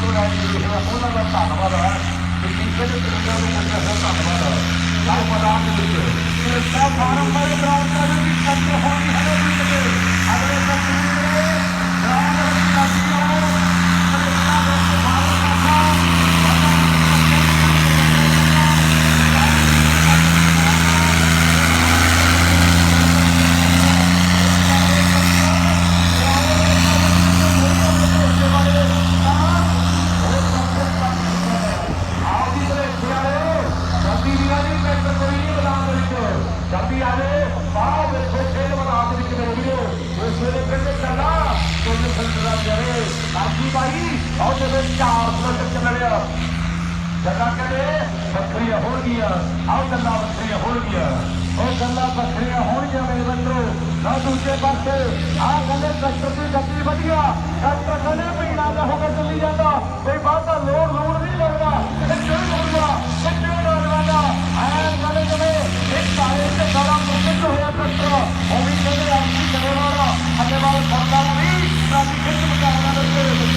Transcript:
ਵਿਦੇਸ਼ਾਂ ਤੋਂ ਲੈ ਉਹਨਾਂ ਦਾ ਧੰਨਵਾਦ ਹੈ ਕਿ ਕਿਸੇ ਤਰੀਕੇ ਨੂੰ ਮੁੰਡੇ ਦਾ ਧੰਨਵਾਦ ਹੈ ਲਾਈਵ ਮੈਦਾਨ ਦੇ ਵਿੱਚ ਇਹ ਸਭ ਫਾਰਮ ਵਾਲੇ ਬਰਾਬਰ ਦੇ ਵੀ ਹੋਣੀ ਹੈ। ਵਿੱਚ ਜਲਦੀ ਆ ਜੇ ਬਾਹਰ ਵੇਖੋ ਖੇਡ ਮੈਦਾਨ ਦੇ ਵਿੱਚ ਮੇਰੇ ਵੀਰੋ, ਇਸ ਵੇਲੇ ਕਹਿੰਦੇ ਚੱਲਾ ਤੁਮ ਸੰਤਰਾ ਜਰੇ ਆਜੀ ਬਾਈ ਆਓ ਜਦੋਂ 4 ਮਿੰਟ ਚੱਲ ਰਿਹਾ ਕਹਿੰਦੇ ਬੱਕਰੀਆਂ ਹੋਣਗੀਆਂ। ਆਓ ਗੱਲਾਂ ਬੱਕਰੀਆਂ ਹੋਣਗੀਆਂ। ਉਹ ਗੱਲਾਂ ਬੱਕਰੀਆਂ ਹੋਣਗੀਆਂ ਮੇਰੇ ਬੰਦਰੋ ਨਾ ਦੂਜੇ ਪਾਸੇ, ਆਹ ਕਹਿੰਦੇ ਟਰੈਕਟਰ ਦੀ ਗੱਡੀ ਵਧੀਆ। ਟਰੈਕਟਰ ਕਹਿੰਦੇ ਪੀਣਾ ਦਾ ਹੋ ਕੇ ਚੱਲੀ ਜਾਂਦਾ। ਕੋਈ ਬਾਹਰ ਲੋਡ ਲੋੜ ਨਹੀਂ।